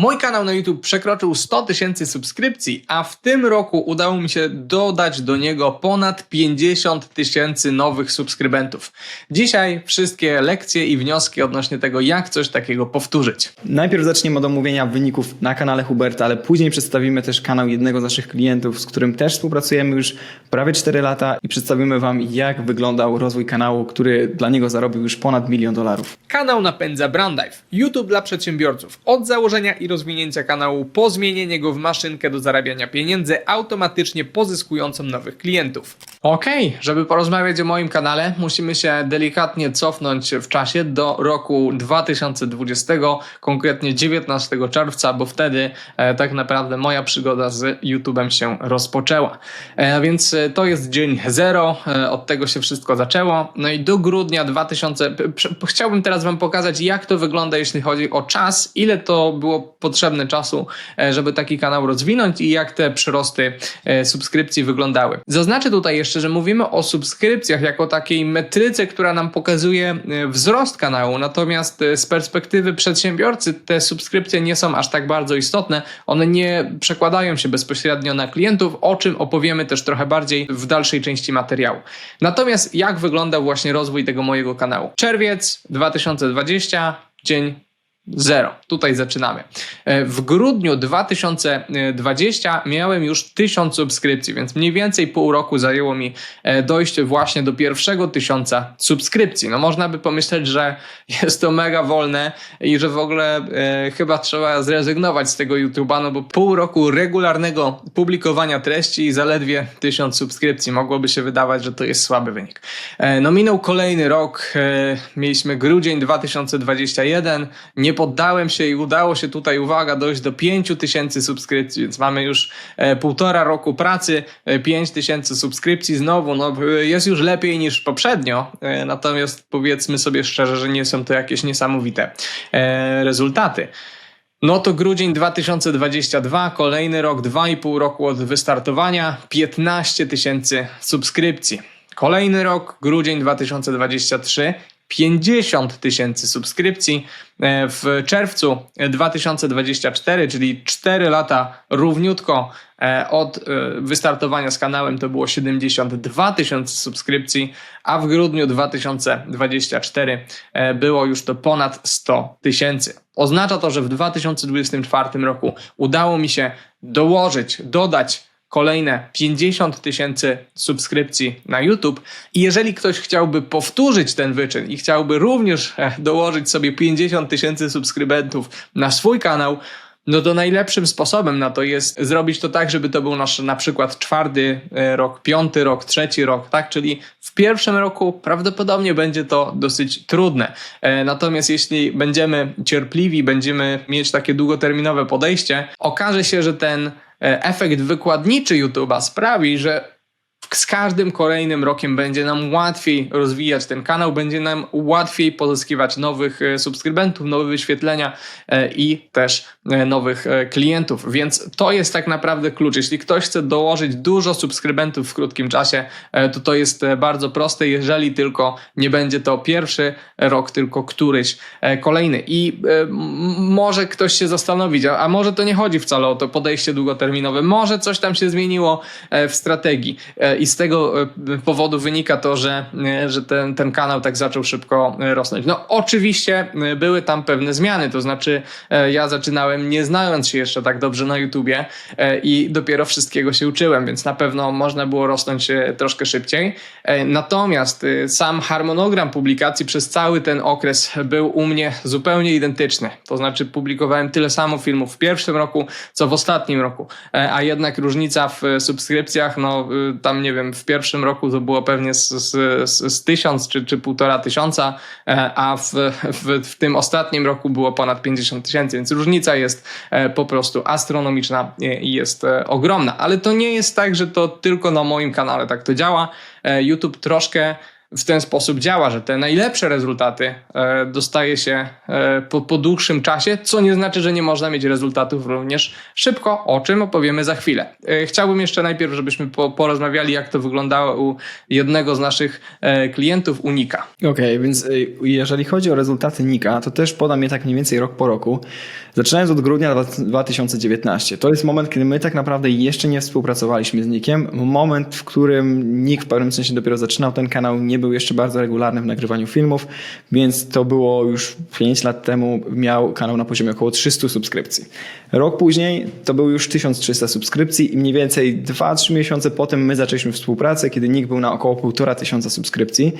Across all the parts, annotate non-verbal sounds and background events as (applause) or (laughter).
Mój kanał na YouTube przekroczył 100 tysięcy subskrypcji, a w tym roku udało mi się dodać do niego ponad 50 tysięcy nowych subskrybentów. Dzisiaj wszystkie lekcje i wnioski odnośnie tego, jak coś takiego powtórzyć. Najpierw zaczniemy od omówienia wyników na kanale Huberta, ale później przedstawimy też kanał jednego z naszych klientów, z którym też współpracujemy już prawie 4 lata i przedstawimy Wam, jak wyglądał rozwój kanału, który dla niego zarobił już ponad milion dolarów. Kanał napędza Brandive, YouTube dla przedsiębiorców. Od założenia i rozwinięcia kanału po zmienienie go w maszynkę do zarabiania pieniędzy, automatycznie pozyskującą nowych klientów. Okej, okay, żeby porozmawiać o moim kanale, musimy się delikatnie cofnąć w czasie do roku 2020, konkretnie 19 czerwca, bo wtedy e, tak naprawdę moja przygoda z YouTube'em się rozpoczęła. E, więc e, to jest dzień zero, e, od tego się wszystko zaczęło. No i do grudnia 2000. p- p- Chciałbym teraz Wam pokazać, jak to wygląda, jeśli chodzi o czas, ile to było potrzebne czasu, e, żeby taki kanał rozwinąć i jak te przyrosty e, subskrypcji wyglądały. Zaznaczę tutaj jeszcze, że mówimy o subskrypcjach jako takiej metryce, która nam pokazuje e, wzrost kanału, natomiast e, z perspektywy przedsiębiorcy te subskrypcje nie są aż tak bardzo istotne. One nie przekładają się bezpośrednio na klientów, o czym opowiemy też trochę bardziej w dalszej części materiału. Natomiast jak wyglądał właśnie rozwój tego mojego kanału? Czerwiec 2020, dzień Zero. Tutaj zaczynamy. E, W grudniu 2020 miałem już 1000 subskrypcji, więc mniej więcej pół roku zajęło mi e, dojście właśnie do pierwszego tysiąca subskrypcji. No można by pomyśleć, że (laughs) jest to mega wolne i że w ogóle e, chyba trzeba zrezygnować z tego YouTube'a, no bo pół roku regularnego publikowania treści i zaledwie 1000 subskrypcji. Mogłoby się wydawać, że to jest słaby wynik. E, No minął kolejny rok, e, mieliśmy grudzień 2021, nie poddałem się i udało się tutaj, uwaga, dojść do 5000 subskrypcji, więc mamy już e, półtora roku pracy, e, 5000 subskrypcji znowu, no e, jest już lepiej niż poprzednio, e, natomiast powiedzmy sobie szczerze, że nie są to jakieś niesamowite e, rezultaty. No to grudzień 2022, kolejny rok, 2,5 roku od wystartowania, 15 tysięcy subskrypcji. Kolejny rok, grudzień 2023, 50 tysięcy subskrypcji. E, W czerwcu 2024, czyli 4 lata równiutko e, od e, wystartowania z kanałem, to było 72 tysiące subskrypcji, a w grudniu 2024 e, było już to ponad 100 tysięcy. Oznacza to, że w 2024 roku udało mi się dołożyć, dodać kolejne 50 tysięcy subskrypcji na YouTube. I jeżeli ktoś chciałby powtórzyć ten wyczyn i chciałby również e, dołożyć sobie 50 tysięcy subskrybentów na swój kanał, no to najlepszym sposobem na to jest zrobić to tak, żeby to był nasz na przykład czwarty e, rok, piąty rok, trzeci rok, tak? Czyli w pierwszym roku prawdopodobnie będzie to dosyć trudne. E, Natomiast jeśli będziemy cierpliwi, będziemy mieć takie długoterminowe podejście, okaże się, że ten efekt wykładniczy YouTube'a sprawi, że z każdym kolejnym rokiem będzie nam łatwiej rozwijać ten kanał, będzie nam łatwiej pozyskiwać nowych e, subskrybentów, nowe wyświetlenia e, i też e, nowych klientów. Więc to jest tak naprawdę klucz. Jeśli ktoś chce dołożyć dużo subskrybentów w krótkim czasie, to to jest bardzo proste, jeżeli tylko nie będzie to pierwszy rok, tylko któryś kolejny. I może ktoś się zastanowić, a, może to nie chodzi wcale o to podejście długoterminowe, może coś tam się zmieniło w strategii i z tego e, powodu wynika to, że, e, że ten, ten kanał tak zaczął szybko e, rosnąć. No oczywiście były tam pewne zmiany, to znaczy ja zaczynałem nie znając się jeszcze tak dobrze na YouTubie i dopiero wszystkiego się uczyłem, więc na pewno można było rosnąć troszkę szybciej. Natomiast sam harmonogram publikacji przez cały ten okres był u mnie zupełnie identyczny. To znaczy publikowałem tyle samo filmów w pierwszym roku, co w ostatnim roku, a jednak różnica w subskrypcjach, no tam nie wiem, w pierwszym roku to było pewnie z, z, z, z tysiąc czy, czy półtora tysiąca, e, a w, w, w tym ostatnim roku było ponad 50 tysięcy, więc różnica jest e, po prostu astronomiczna i i jest e, ogromna. Ale to nie jest tak, że to tylko na moim kanale tak to działa. E, YouTube troszkę w ten sposób działa, że te najlepsze rezultaty e, dostaje się e, po, po dłuższym czasie, co nie znaczy, że nie można mieć rezultatów również szybko, o czym opowiemy za chwilę. E, chciałbym jeszcze najpierw, żebyśmy po, porozmawiali, jak to wyglądało u jednego z naszych klientów, Unika. Okej, więc y, jeżeli chodzi o rezultaty Nika, to też podam je tak mniej więcej rok po roku. Zaczynając od grudnia dwa- 2019. To jest moment, kiedy my tak naprawdę jeszcze nie współpracowaliśmy z Nikiem. Moment, w którym Nick w pewnym sensie dopiero zaczynał ten kanał, nie był jeszcze bardzo regularny w nagrywaniu filmów, więc to było już 5 lat temu, miał kanał na poziomie około 300 subskrypcji. Rok później to był już 1300 subskrypcji i mniej więcej 2-3 miesiące potem my zaczęliśmy współpracę, kiedy Nick był na około 1500 subskrypcji.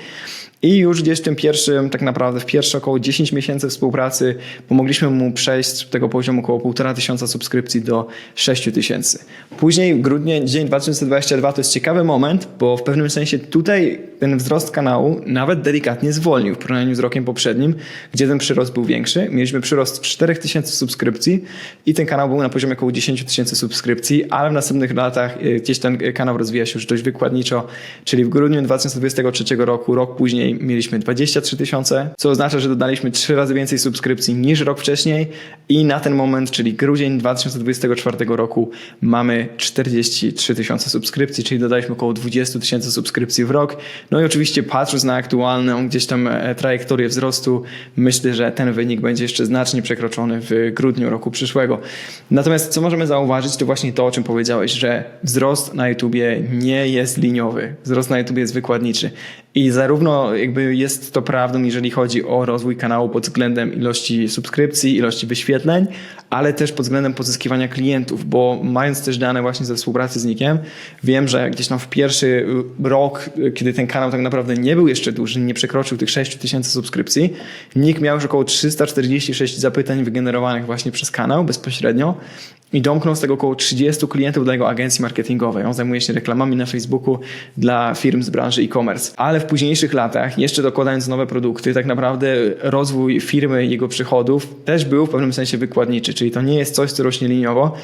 I już gdzieś w tym pierwszym, tak naprawdę w pierwsze około 10 miesięcy współpracy pomogliśmy mu przejść z tego poziomu około 1,5 tysiąca subskrypcji do 6 tysięcy. Później w grudniu, dzień 2022 to jest ciekawy moment, bo w pewnym sensie tutaj ten wzrost kanału nawet delikatnie zwolnił w porównaniu z rokiem poprzednim, gdzie ten przyrost był większy. Mieliśmy przyrost 4 tysięcy subskrypcji i ten kanał był na poziomie około 10 tysięcy subskrypcji, ale w następnych latach y, gdzieś ten kanał rozwija się już dość wykładniczo, czyli w grudniu 2023 roku, rok później mieliśmy 23 tysiące, co oznacza, że dodaliśmy 3 razy więcej subskrypcji niż rok wcześniej i na ten moment, czyli grudzień 2024 roku mamy 43 tysiące subskrypcji, czyli dodaliśmy około 20 tysięcy subskrypcji w rok. No i oczywiście patrząc na aktualną gdzieś tam e, trajektorię wzrostu, myślę, że ten wynik będzie jeszcze znacznie przekroczony w grudniu roku przyszłego. Natomiast co możemy zauważyć, to właśnie to, o czym powiedziałeś, że wzrost na YouTubie nie jest liniowy. Wzrost na YouTubie jest wykładniczy. I zarówno jakby jest to prawdą, jeżeli chodzi o rozwój kanału pod względem ilości subskrypcji, ilości wyświetleń, ale też pod względem pozyskiwania klientów, bo mając też dane właśnie ze współpracy z Nikiem, wiem, że gdzieś tam w pierwszy rok, kiedy ten kanał tak naprawdę nie był jeszcze duży, nie przekroczył tych 6 tysięcy subskrypcji, Nick miał już około 346 zapytań wygenerowanych właśnie przez kanał bezpośrednio i domknął z tego około 30 klientów dla jego agencji marketingowej. On zajmuje się reklamami na Facebooku dla firm z branży e-commerce. Ale w późniejszych latach, jeszcze dokładając nowe produkty, tak naprawdę rozwój firmy jego przychodów też był w pewnym sensie wykładniczy, czyli to nie jest coś, co rośnie liniowo.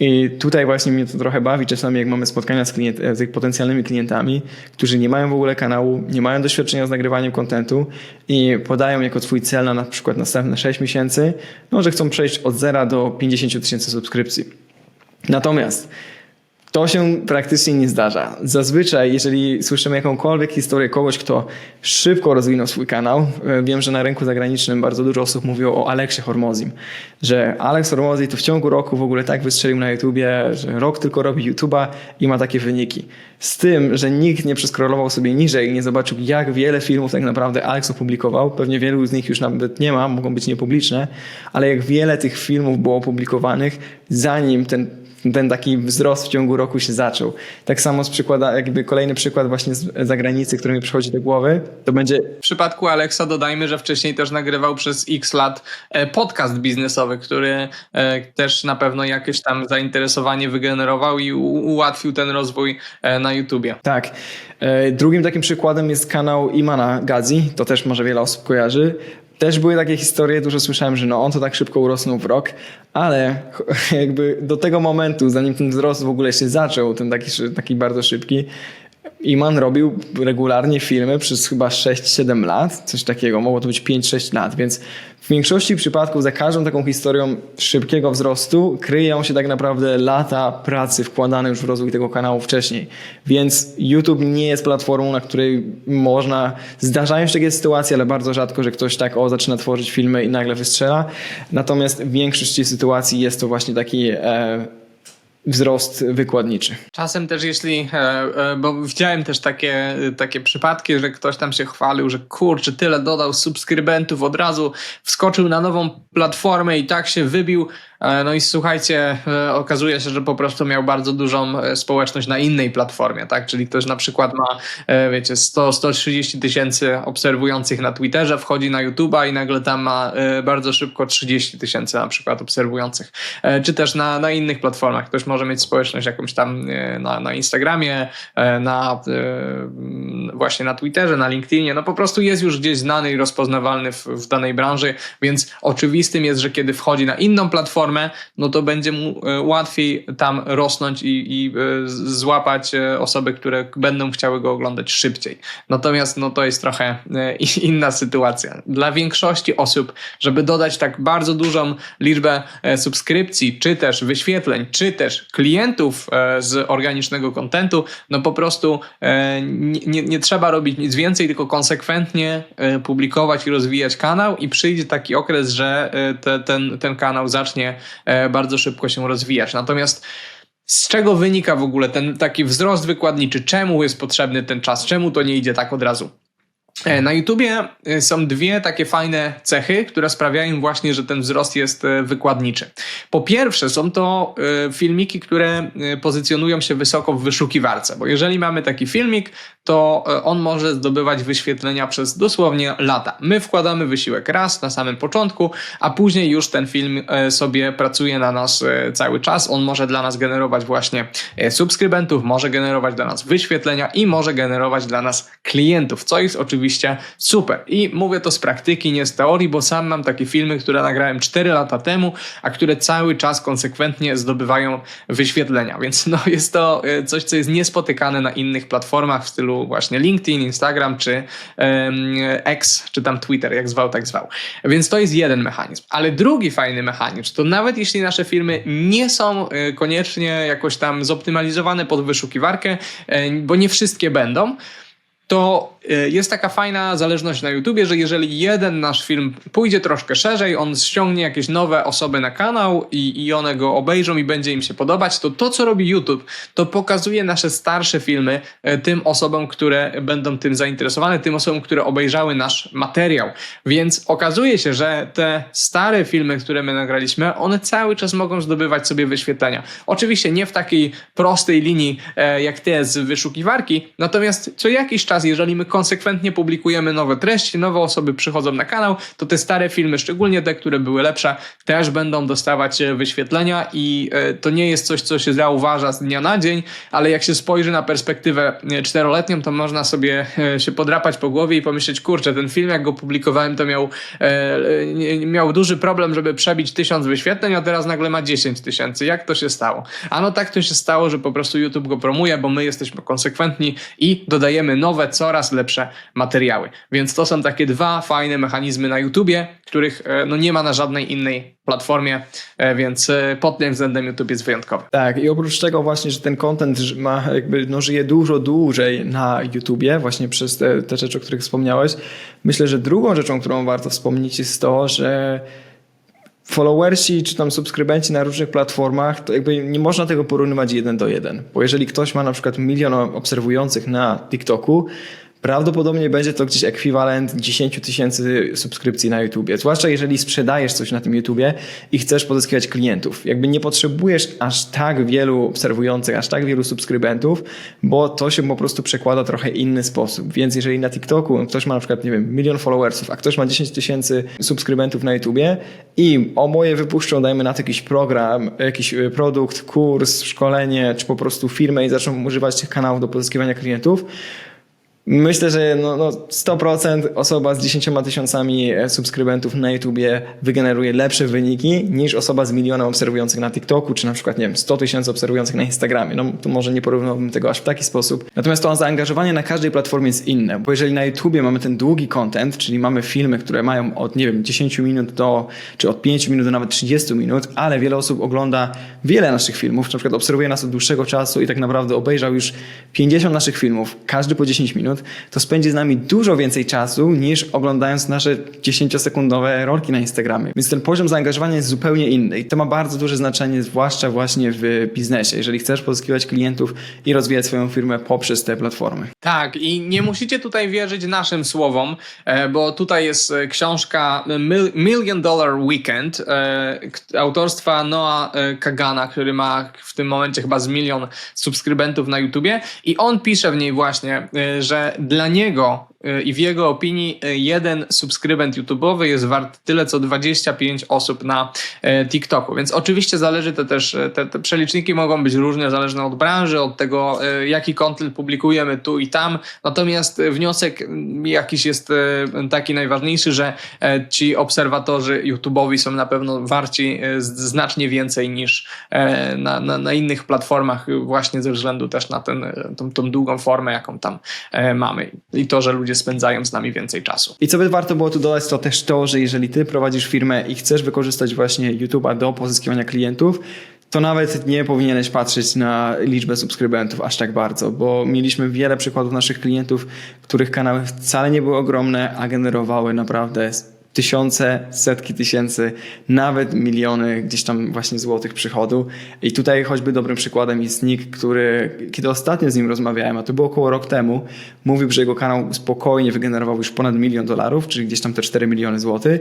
I tutaj właśnie mnie to trochę bawi czasami, jak mamy spotkania z, klient, z potencjalnymi klientami, którzy nie mają w ogóle kanału, nie mają doświadczenia z nagrywaniem kontentu i podają jako swój cel na na przykład następne 6 miesięcy, no, że chcą przejść od 0 do 50 tysięcy subskrypcji. Natomiast to się praktycznie nie zdarza. Zazwyczaj, jeżeli słyszymy jakąkolwiek historię kogoś, kto szybko rozwinął swój kanał, e, wiem, że na rynku zagranicznym bardzo dużo osób mówiło o Aleksie Hormozim, że Alex Hormozi to w ciągu roku w ogóle tak wystrzelił na YouTubie, że rok tylko robi YouTube'a i ma takie wyniki. Z tym, że nikt nie przeskrolował sobie niżej i nie zobaczył, jak wiele filmów tak naprawdę Alex opublikował. Pewnie wielu z nich już nawet nie ma, mogą być niepubliczne, ale jak wiele tych filmów było opublikowanych, zanim ten ten taki wzrost w ciągu roku się zaczął. Tak samo z przykłada, jakby kolejny przykład właśnie z zagranicy, który mi przychodzi do głowy, to będzie W przypadku Alexa dodajmy, że wcześniej też nagrywał przez x lat e, podcast biznesowy, który e, też na pewno jakieś tam zainteresowanie wygenerował i ułatwił ten rozwój e, na YouTubie. Tak. Drugim takim przykładem jest kanał Imana Gadzi, to też może wiele osób kojarzy. Też były takie historie, dużo słyszałem, że no on to tak szybko urosnął w rok, ale (laughs) jakby do tego momentu, zanim ten wzrost w ogóle się zaczął, ten taki, taki bardzo szybki, Iman robił regularnie filmy przez chyba 6-7 lat, coś takiego, mogło to być 5-6 lat, więc w większości przypadków za każdą taką historią szybkiego wzrostu kryją się tak naprawdę lata pracy wkładane już w rozwój tego kanału wcześniej. Więc YouTube nie jest platformą, na której można, zdarzają się takie sytuacje, ale bardzo rzadko, że ktoś tak o zaczyna tworzyć filmy i nagle wystrzela. Natomiast w większości sytuacji jest to właśnie taki e, wzrost wykładniczy. Czasem też jeśli, e, e, bo widziałem też takie, takie przypadki, że ktoś tam się chwalił, że kurczę, tyle dodał subskrybentów, od razu wskoczył na nową platformę i tak się wybił. E, No i słuchajcie, e, okazuje się, że po prostu miał bardzo dużą e, społeczność na innej platformie, tak? Czyli ktoś na przykład ma, wiecie, 100-130 tysięcy obserwujących na Twitterze, wchodzi na YouTube'a i nagle tam ma bardzo szybko 30 tysięcy na przykład obserwujących. Czy też na, na innych platformach. Ktoś może mieć społeczność jakąś tam na, na Instagramie, na właśnie na Twitterze, na LinkedInie. No po prostu jest już gdzieś znany i rozpoznawalny w, w danej branży, więc oczywistym jest, że kiedy wchodzi na inną platformę, no to będzie mu e, łatwiej tam rosnąć i, i e, złapać e, osoby, które będą chciały go oglądać szybciej. Natomiast no to jest trochę (laughs) inna sytuacja. Dla większości osób, żeby dodać tak bardzo dużą liczbę subskrypcji, czy też wyświetleń, czy też klientów z organicznego kontentu, no po prostu nie, nie, trzeba robić nic więcej, tylko konsekwentnie publikować i rozwijać kanał i przyjdzie taki okres, że te, ten, ten kanał zacznie bardzo szybko się rozwijać. Natomiast z czego wynika w ogóle ten taki wzrost wykładniczy? Czemu jest potrzebny ten czas? Czemu to nie idzie tak od razu? E, Na YouTubie e, są dwie takie fajne cechy, które sprawiają właśnie, że ten wzrost jest e, wykładniczy. Po pierwsze, są to filmiki, które pozycjonują się wysoko w wyszukiwarce, bo jeżeli mamy taki filmik, to on może zdobywać wyświetlenia przez dosłownie lata. My wkładamy wysiłek raz na samym początku, a później już ten film sobie pracuje na nas cały czas. On może dla nas generować właśnie subskrybentów, może generować dla nas wyświetlenia i może generować dla nas klientów, co jest oczywiście super. I mówię to z praktyki, nie z teorii, bo sam mam takie filmy, które nagrałem 4 lata temu, a które cały czas konsekwentnie zdobywają wyświetlenia. Więc no jest to e, coś, co jest niespotykane na innych platformach w stylu właśnie LinkedIn, Instagram czy em, X, czy tam Twitter, jak zwał, tak zwał. Więc to jest jeden mechanizm. Ale drugi fajny mechanizm, to nawet jeśli nasze filmy nie są e, koniecznie jakoś tam zoptymalizowane pod wyszukiwarkę, e, bo nie wszystkie będą, to jest taka fajna zależność na YouTubie, że jeżeli jeden nasz film pójdzie troszkę szerzej, on ściągnie jakieś nowe osoby na kanał i, i one go obejrzą i będzie im się podobać, to to, co robi YouTube, to pokazuje nasze starsze filmy y, tym osobom, które będą tym zainteresowane, tym osobom, które obejrzały nasz materiał. Więc okazuje się, że te stare filmy, które my nagraliśmy, one cały czas mogą zdobywać sobie wyświetlenia. Oczywiście nie w takiej prostej linii e, jak te z wyszukiwarki, natomiast co jakiś czas, jeżeli my konsekwentnie publikujemy nowe treści, nowe osoby przychodzą na kanał, to te stare filmy, szczególnie te, które były lepsze, też będą dostawać e, wyświetlenia i e, to nie jest coś, co się zauważa z dnia na dzień, ale jak się spojrzy na perspektywę e, czteroletnią, to można sobie się podrapać po głowie i pomyśleć, kurczę, ten film jak go publikowałem, to miał, miał duży problem, żeby przebić tysiąc wyświetleń, a teraz nagle ma 10 tysięcy. Jak to się stało? Ano tak to się stało, że po prostu YouTube go promuje, bo my jesteśmy konsekwentni i dodajemy nowe, coraz lepsze materiały. Więc to są takie dwa fajne mechanizmy na YouTubie, których e, no, nie ma na żadnej innej platformie, e, więc e, pod tym względem YouTube jest wyjątkowy. Tak, i oprócz tego właśnie, że ten content ma jakby, no, żyje dużo dłużej na YouTubie, właśnie przez te, te rzeczy, o których wspomniałeś, myślę, że drugą rzeczą, którą warto wspomnieć jest to, że followersi czy tam subskrybenci na różnych platformach, to jakby nie można tego porównywać jeden do jeden. Bo jeżeli ktoś ma na przykład milion obserwujących na TikToku, prawdopodobnie będzie to gdzieś ekwiwalent 10 tysięcy subskrypcji na YouTubie. Zwłaszcza jeżeli sprzedajesz coś na tym YouTubie i chcesz pozyskiwać klientów. Jakby nie potrzebujesz aż tak wielu obserwujących, aż tak wielu subskrybentów, bo to się po prostu przekłada trochę inny sposób. Więc jeżeli na TikToku ktoś ma na przykład, nie wiem, milion followersów, a ktoś ma 10 tysięcy subskrybentów na YouTubie i oboje wypuszczą, dajmy na to jakiś program, jakiś y, produkt, kurs, szkolenie, czy po prostu firmę i zaczną używać tych kanałów do pozyskiwania klientów, Myślę, że no, no 100% osoba z 10 tysiącami e, subskrybentów na YouTubie wygeneruje lepsze wyniki niż osoba z milionem obserwujących na TikToku, czy na przykład, nie wiem, 100 tysięcy obserwujących na Instagramie. No to może nie porównałbym tego aż w taki sposób. Natomiast to zaangażowanie na każdej platformie jest inne, bo jeżeli na YouTubie mamy ten długi content, czyli mamy filmy, które mają od, nie wiem, 10 minut do, czy od 5 minut do nawet 30 minut, ale wiele osób ogląda wiele naszych filmów, na przykład obserwuje nas od dłuższego czasu i tak naprawdę obejrzał już 50 naszych filmów, każdy po 10 minut, to spędzi z nami dużo więcej czasu niż oglądając nasze 10-sekundowe rolki na Instagramie. Więc ten poziom zaangażowania jest zupełnie inny i to ma bardzo duże znaczenie, zwłaszcza właśnie w biznesie, jeżeli chcesz pozyskiwać klientów i rozwijać swoją firmę poprzez te platformy. Tak, i nie musicie tutaj wierzyć naszym słowom, e, bo tutaj jest e, książka Mil- Million Dollar Weekend e, autorstwa Noah Kagana, który ma w tym momencie chyba z milion subskrybentów na YouTubie i on pisze w niej właśnie, e, dla niego i w jego opinii y, jeden subskrybent YouTube'owy jest wart tyle co 25 osób na e, TikToku. Więc oczywiście zależy to też, e, te, te przeliczniki mogą być różne, zależne od branży, od tego, e, jaki content publikujemy tu i tam. Natomiast e, wniosek m, jakiś jest e, taki najważniejszy, że e, ci obserwatorzy YouTube'owi są na pewno warci e, znacznie więcej niż e, na, na, na innych platformach, e, właśnie ze względu też na ten, e, tą, tą długą formę, jaką tam e, mamy. I to, że ludzie spędzają z nami więcej czasu. I co by warto było tu dodać, to też to, że jeżeli ty prowadzisz firmę i chcesz wykorzystać właśnie YouTube'a do pozyskiwania klientów, to nawet nie powinieneś patrzeć na liczbę subskrybentów aż tak bardzo, bo mieliśmy wiele przykładów naszych klientów, których kanały wcale nie były ogromne, a generowały naprawdę tysiące, setki tysięcy, nawet miliony gdzieś tam właśnie złotych przychodu. I tutaj choćby dobrym przykładem jest Nick, który, kiedy ostatnio z nim rozmawiałem, a to było około rok temu, mówił, że jego kanał spokojnie wygenerował już ponad milion dolarów, czyli gdzieś tam te 4 miliony złotych.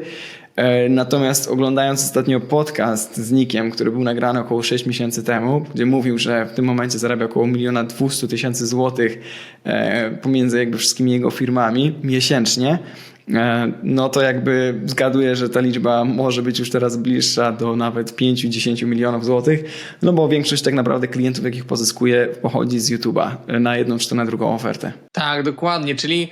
E, Natomiast oglądając ostatnio podcast z Nickiem, który był nagrany około 6 miesięcy temu, gdzie mówił, że w tym momencie zarabia około miliona 200 tysięcy złotych e, pomiędzy jakby wszystkimi jego firmami miesięcznie, no to jakby zgaduję, że ta liczba może być już teraz bliższa do nawet 5-10 milionów złotych, no bo większość tak naprawdę klientów, jakich pozyskuje, pochodzi z YouTube'a e, na jedną czy to na drugą ofertę. Tak, dokładnie. Czyli e,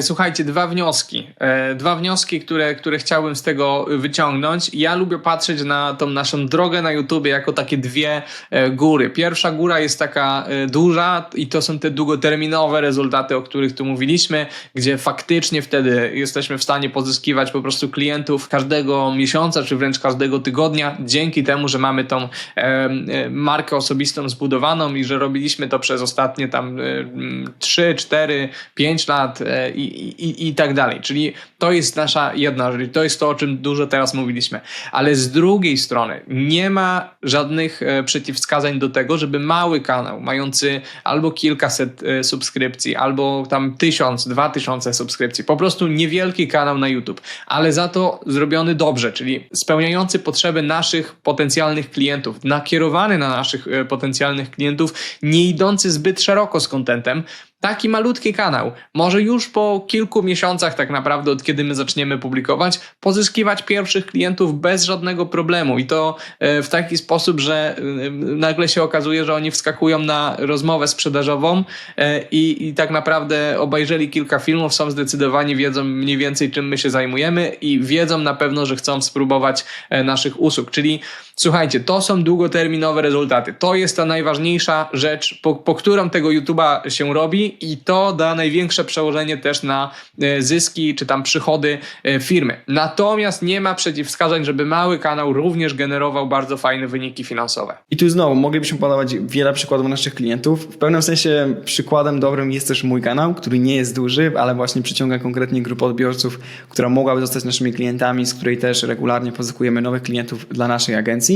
słuchajcie, dwa wnioski. E, dwa wnioski, które, które chciałbym z tego wyciągnąć. Ja lubię patrzeć na tą naszą drogę na YouTube jako takie dwie e, góry. Pierwsza góra jest taka e, duża i to są te długoterminowe rezultaty, o których tu mówiliśmy, gdzie faktycznie wtedy jesteśmy w stanie pozyskiwać po prostu klientów każdego miesiąca, czy wręcz każdego tygodnia, dzięki temu, że mamy tą e, e, markę osobistą zbudowaną i że robiliśmy to przez ostatnie tam e, mm, 3, 4, 5 lat e, i, i, i tak dalej. Czyli to jest nasza jedna rzecz, to jest to, o czym dużo teraz mówiliśmy. Ale z drugiej strony nie ma żadnych e, przeciwwskazań do tego, żeby mały kanał, mający albo kilkaset e, subskrypcji, albo tam tysiąc, dwa tysiące subskrypcji, po prostu niewielki kanał na YouTube, ale za to zrobiony dobrze, czyli spełniający potrzeby naszych potencjalnych klientów, nakierowany na naszych e, potencjalnych klientów, nie idący zbyt szeroko z kontentem, Taki malutki kanał może już po kilku miesiącach, tak naprawdę, od kiedy my zaczniemy publikować, pozyskiwać pierwszych klientów bez żadnego problemu. I to e, w taki sposób, że e, nagle się okazuje, że oni wskakują na rozmowę sprzedażową e, i, i tak naprawdę obejrzeli kilka filmów, są zdecydowani, wiedzą mniej więcej, czym my się zajmujemy i wiedzą na pewno, że chcą spróbować naszych usług. Czyli słuchajcie, to są długoterminowe rezultaty. To jest ta najważniejsza rzecz, po, po którą tego YouTube'a się robi i to da największe przełożenie też na e, zyski czy tam przychody e, firmy. Natomiast nie ma przeciwwskazań, żeby mały kanał również generował bardzo fajne wyniki finansowe. I tu znowu moglibyśmy podawać wiele przykładów naszych klientów. W pewnym sensie przykładem dobrym jest też mój kanał, który nie jest duży, ale właśnie przyciąga konkretnie grupę odbiorców, która mogłaby zostać naszymi klientami, z której też regularnie pozyskujemy nowych klientów dla naszej agencji.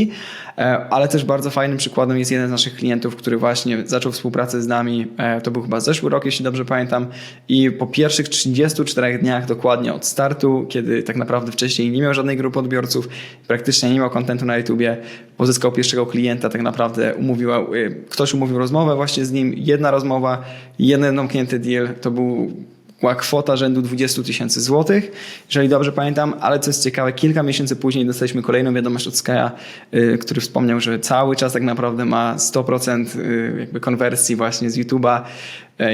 E, Ale też bardzo fajnym przykładem jest jeden z naszych klientów, który właśnie zaczął współpracę z nami. e, To był chyba zeszły rok, jeśli dobrze pamiętam. I po pierwszych 34 dniach dokładnie od startu, kiedy tak naprawdę wcześniej nie miał żadnej grupy odbiorców, praktycznie nie miał kontentu na YouTubie, pozyskał pierwszego klienta, tak naprawdę umówił, e, ktoś umówił rozmowę właśnie z nim, jedna rozmowa, jeden domknięty deal, to był była kwota rzędu 20 tysięcy złotych, jeżeli dobrze pamiętam, ale co jest ciekawe, kilka miesięcy później dostaliśmy kolejną wiadomość od Skaja, y, który wspomniał, że cały czas tak naprawdę ma 100% y, jakby konwersji właśnie z YouTube'a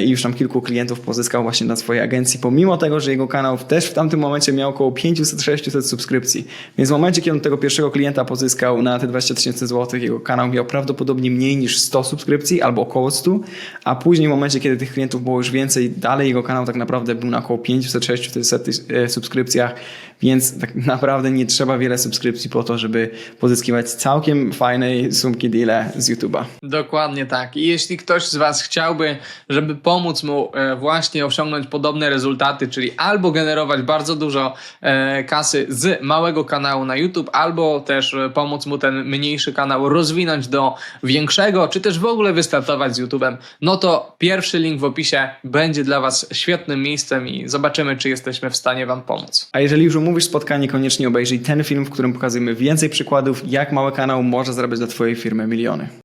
i już tam kilku klientów pozyskał właśnie na swojej agencji, pomimo tego, że jego kanał też w tamtym momencie miał około 500-600 subskrypcji. Więc w momencie, kiedy on tego pierwszego klienta pozyskał na te 20 tysięcy złotych, jego kanał miał prawdopodobnie mniej niż 100 subskrypcji albo około 100, a później w momencie, kiedy tych klientów było już więcej, dalej jego kanał tak naprawdę był na około 500-600 e, subskrypcjach, więc tak (laughs) naprawdę nie trzeba wiele subskrypcji po to, żeby pozyskiwać całkiem fajnej sumki deale z YouTube'a. Dokładnie tak. I jeśli ktoś z Was chciałby, żeby pomóc mu e, właśnie osiągnąć podobne rezultaty, czyli albo generować bardzo dużo e, kasy z małego kanału na YouTube, albo też e, pomóc mu ten mniejszy kanał rozwinąć do większego, czy też w ogóle wystartować z YouTube'em, no to pierwszy link w opisie będzie dla Was świetnym miejscem i zobaczymy, czy jesteśmy w stanie Wam pomóc. A jeżeli już umówisz spotkanie, koniecznie obejrzyj ten film, w którym pokazujemy więcej przykładów, jak mały kanał może zarabiać dla Twojej firmy miliony.